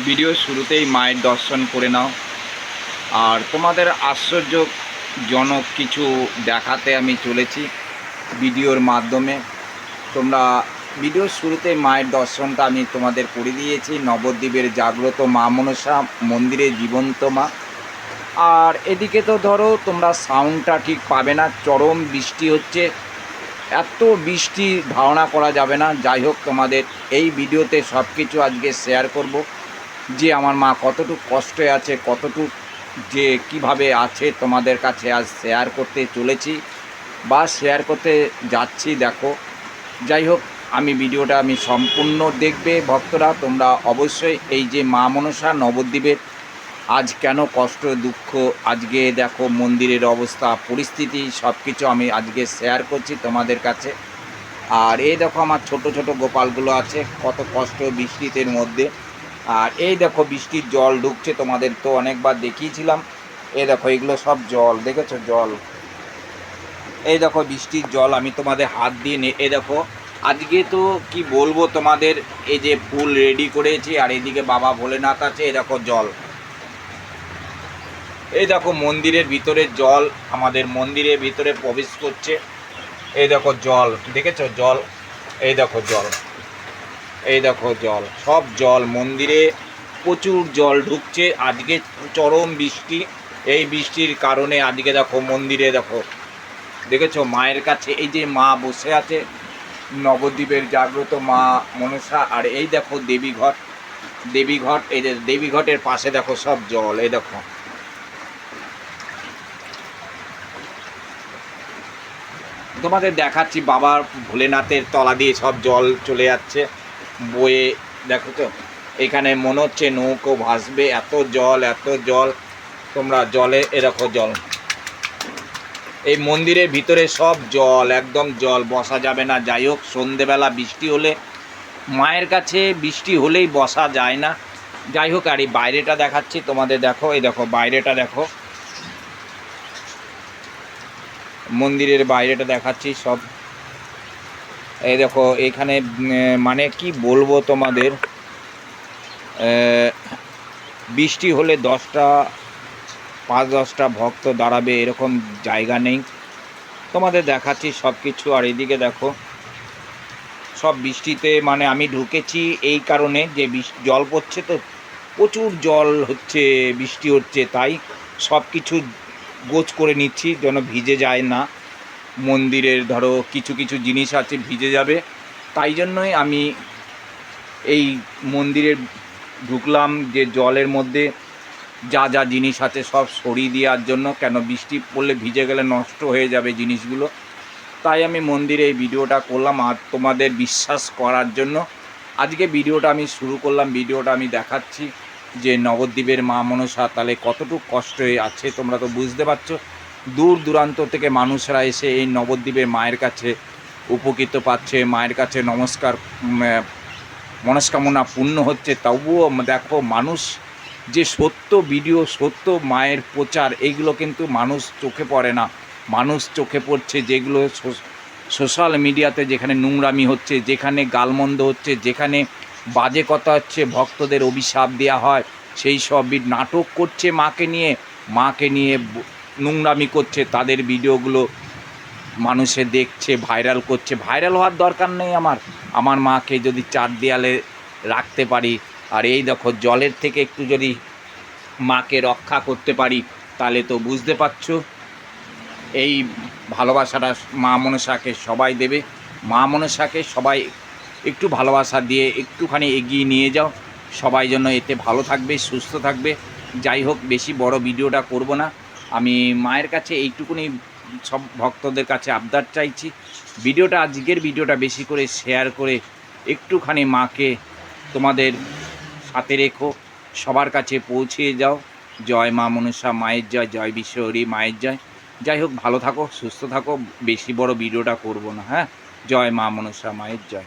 Video শুরুতেই মায়ের দর্শন করে নাও। আর তোমাদের আশ্চর্যজনক কিছু দেখাতে আমি চলেছি ভিডিওর মাধ্যমে। তোমরা ভিডিওর শুরুতে মায়ের দর্শনটা আমি তোমাদের করে দিয়েছি। নবদ্বীপের জাগ্রত মা মনসা মন্দিরে জীবন্ত মা। আর এদিকে তো ধরো, তোমরা সাউন্ডটা ঠিক পাবে না, চরম বৃষ্টি হচ্ছে। এত বৃষ্টি ধারণা করা যাবে না। যাই হোক, তোমাদের এই ভিডিওতে সব কিছু আজকে শেয়ার করব। যে আমার মা কতটুকু কষ্টে আছে, কতটুকু যে কীভাবে আছে তোমাদের কাছে আজ শেয়ার করতে চলেছি বা শেয়ার করতে যাচ্ছি, দেখো। যাই হোক, আমি ভিডিওটা আমি সম্পূর্ণ দেখবে ভক্তরা, তোমরা অবশ্যই এই যে মা মনসা নবদ্বীপের আজ কেন কষ্ট, দুঃখ, আজকে দেখো মন্দিরের অবস্থা, পরিস্থিতি সব কিছু আমি আজকে শেয়ার করছি তোমাদের কাছে। আর এই দেখো আমার ছোট ছোট গোপালগুলো আছে, কত কষ্ট বৃষ্টিতের মধ্যে। আর এই দেখো বৃষ্টির জল ঢুকছে, তোমাদের তো অনেকবার দেখিয়েছিলাম। এই দেখো, এগুলো সব জল, দেখেছ জল? এই দেখো বৃষ্টির জল, আমি তোমাদের হাত দিয়ে নে এ দেখো, আজকে তো কি বলব তোমাদের, এই যে ফুল রেডি করেছি, আর এদিকে বাবা ভোলেনাথ আছে, এই দেখো জল। এই দেখো মন্দিরের ভিতরে জল, আমাদের মন্দিরের ভিতরে প্রবেশ করছে। এই দেখো জল, দেখেছ জল? এই দেখো জল। এই দেখো জল, সব জল, মন্দিরে প্রচুর জল ঢুকছে, আজকে চরম বৃষ্টি, এই বৃষ্টির কারণে আজকে দেখো মন্দিরে দেখো, দেখেছ? মায়ের কাছে এই যে মা বসে আছে, নবদ্বীপের জাগ্রত মা মনসা, আর এই দেখো দেবীঘট দেবীঘট, এই যে দেবীঘটের পাশে দেখো সব জল, এই দেখো। তোমাদের দেখাচ্ছি, বাবার ভোলেনাথের তলা দিয়ে সব জল চলে যাচ্ছে। বয়ে, দেখো তো, এখানে মনে হচ্ছে নৌকো ভাসবে, এত জল এত জল, তোমরা জলে এরকম জল। এই মন্দিরের ভিতরে সব জল, একদম জল, বসা যাবে না, যাই হোক, সন্ধেবেলা বৃষ্টি হলে, মায়ের কাছে বৃষ্টি হলেই বসা যায় না। যাই হোক, আর এই বাইরেটা দেখাচ্ছি, তোমাদের দেখো, এই দেখো, বাইরেটা দেখো। মন্দিরের বাইরেটা দেখাচ্ছি, সব এই দেখো, এখানে মানে কি বলব তোমাদের? বৃষ্টি হলে দশটা, পাঁচ দশটা ভক্ত দাঁড়াবে, এরকম জায়গা নেই। তোমাদের দেখাচ্ছি সব কিছু আর এদিকে দেখো, সব বৃষ্টিতে মানে আমি ঢুকেছি এই কারণে যে জল পড়ছে তো, প্রচুর জল হচ্ছে, বৃষ্টি হচ্ছে, তাই সব কিছু গোছ করে নিচ্ছি, যেন ভিজে যায় না। মন্দিরের ধরো কিছু কিছু জিনিস আছে, ভিজে যাবে। তাই জন্যই আমি এই মন্দিরে ঢুকলাম যে জলের মধ্যে যা যা জিনিস আছে সব সরিয়ে দেওয়ার জন্য। কেন বৃষ্টি পড়লে ভিজে গেলে নষ্ট হয়ে যাবে জিনিসগুলো। তাই আমি মন্দিরে এই ভিডিওটা করলাম আর তোমাদের বিশ্বাস করার জন্য। আজকে ভিডিওটা আমি শুরু করলাম, ভিডিওটা আমি দেখাচ্ছি যে নবদ্বীপের মা মনসা তাহলে কতটুকু কষ্টে আছে তোমরা তো বুঝতে পারছ। দূর দূরান্ত থেকে মানুষরা এসে এই নবদ্বীপের মায়ের কাছে উপকৃত পাচ্ছে, মায়ের কাছে নমস্কার মনস্কামনা পূর্ণ হচ্ছে। তবুও দেখো, মানুষ যে সত্য ভিডিও, সত্য মায়ের প্রচার, এইগুলো কিন্তু মানুষ চোখে পড়ে না। মানুষ চোখে পড়ছে যেগুলো সোশ্যাল মিডিয়াতে যেখানে নোংরামি হচ্ছে, যেখানে গালমন্দ হচ্ছে, যেখানে বাজে কথা হচ্ছে, ভক্তদের অভিশাপ দেওয়া হয়, সেই সব নাটক করছে মাকে নিয়ে। মাকে নিয়ে নোংরামি করছে, তাদের ভিডিওগুলো মানুষে দেখছে, ভাইরাল করছে। ভাইরাল হওয়ার দরকার নেই আমার। আমার মাকে যদি চার দেয়ালে রাখতে পারি, আর এই দেখো, জলের থেকে একটু যদি মাকে রক্ষা করতে পারি, তাহলে তো বুঝতে পারছ, এই ভালোবাসাটা মা মনসাকে সবাই দেবে। মা মনসাকে সবাই একটু ভালোবাসা দিয়ে একটুখানি এগিয়ে নিয়ে যাও। সবাই যেন এতে ভালো থাকবে, সুস্থ থাকবে। যাই হোক, বেশি বড় ভিডিওটা করব না। আমি মায়ের কাছে এইটুকুনি সব ভক্তদের কাছে আবদার চাইছি। ভিডিওটা, আজকের ভিডিওটা বেশি করে শেয়ার করে একটুখানি মাকে তোমাদের সাথে রেখো। সবার কাছে পৌঁছে যাও। জয় মা মনসা, মায়ের জয় জয় বিশ্বহরি, মায়ের জয়। যাই হোক, ভালো থাকো, সুস্থ থাকো, বেশি বড় ভিডিওটা করব না হ্যাঁ? জয় মা মনসা, মায়ের জয়।